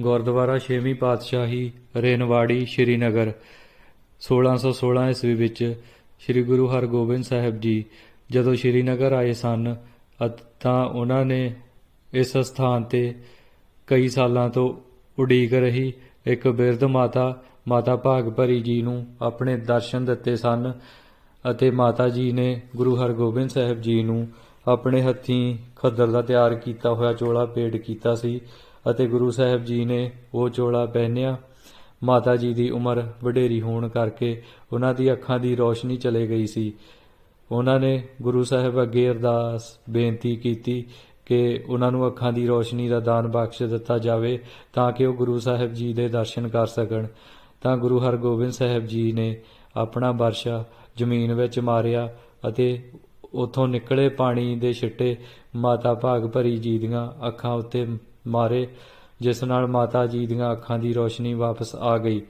ਗੁਰਦੁਆਰਾ ਛੇਵੀਂ ਪਾਤਸ਼ਾਹੀ ਰੇਨਵਾੜੀ ਸ਼੍ਰੀਨਗਰ 1616 ਈਸਵੀ ਵਿੱਚ ਸ੍ਰੀ ਗੁਰੂ ਹਰਗੋਬਿੰਦ ਸਾਹਿਬ ਜੀ ਜਦੋਂ ਸ਼੍ਰੀਨਗਰ ਆਏ ਸਨ ਤਾਂ ਉਹਨਾਂ ਨੇ ਇਸ ਸਥਾਨ ਤੇ ਕਈ ਸਾਲਾਂ ਤੋਂ ਉਡੀਕ ਰਹੀ। ਇੱਕ ਬਿਰਧ ਮਾਤਾ ਮਾਤਾ ਭਾਗ ਭਰੀ ਜੀ ਨੂੰ ਆਪਣੇ ਦਰਸ਼ਨ ਦਿੱਤੇ ਸਨ ਅਤੇ ਮਾਤਾ ਜੀ ਨੇ ਗੁਰੂ ਹਰਗੋਬਿੰਦ ਸਾਹਿਬ ਜੀ ਨੂੰ ਆਪਣੇ ਹੱਥੀਂ ਖੱਦਰ ਦਾ ਤਿਆਰ ਕੀਤਾ ਹੋਇਆ ਚੋਲਾ ਭੇਟ ਕੀਤਾ ਸੀ। ਅਤੇ ਗੁਰੂ ਸਾਹਿਬ ਜੀ ਨੇ ਉਹ ਚੋਲਾ ਪਹਿਨਿਆ। ਮਾਤਾ ਜੀ ਦੀ ਉਮਰ ਵਡੇਰੀ ਹੋਣ ਕਰਕੇ ਉਹਨਾਂ ਦੀ ਅੱਖਾਂ ਦੀ ਰੋਸ਼ਨੀ ਚਲੇ ਗਈ ਸੀ। ਉਹਨਾਂ ਨੇ ਗੁਰੂ ਸਾਹਿਬ ਅੱਗੇ ਅਰਦਾਸ ਬੇਨਤੀ ਕੀਤੀ ਕਿ ਉਹਨਾਂ ਨੂੰ ਅੱਖਾਂ ਦੀ ਰੋਸ਼ਨੀ ਦਾ ਦਾਨ ਬਖਸ਼ ਦਿੱਤਾ ਜਾਵੇ ਤਾਂ ਕਿ ਉਹ ਗੁਰੂ ਸਾਹਿਬ ਜੀ ਦੇ ਦਰਸ਼ਨ ਕਰ ਸਕਣ। ਤਾਂ ਗੁਰੂ ਹਰਗੋਬਿੰਦ ਸਾਹਿਬ ਜੀ ਨੇ ਆਪਣਾ ਵਰਸ਼ਾ ਜ਼ਮੀਨ ਵਿੱਚ ਮਾਰਿਆ ਅਤੇ ਉਥੋਂ ਨਿਕਲੇ ਪਾਣੀ ਦੇ ਛਿੱਟੇ ਮਾਤਾ ਭਾਗ ਭਰੀ ਜੀ ਦੀਆਂ ਅੱਖਾਂ ਉੱਤੇ ਮਾਰੇ ਜਿਸ ਨਾਲ ਮਾਤਾ ਜੀ ਦੀਆਂ ਅੱਖਾਂ ਦੀ ਰੋਸ਼ਨੀ ਵਾਪਸ ਆ ਗਈ।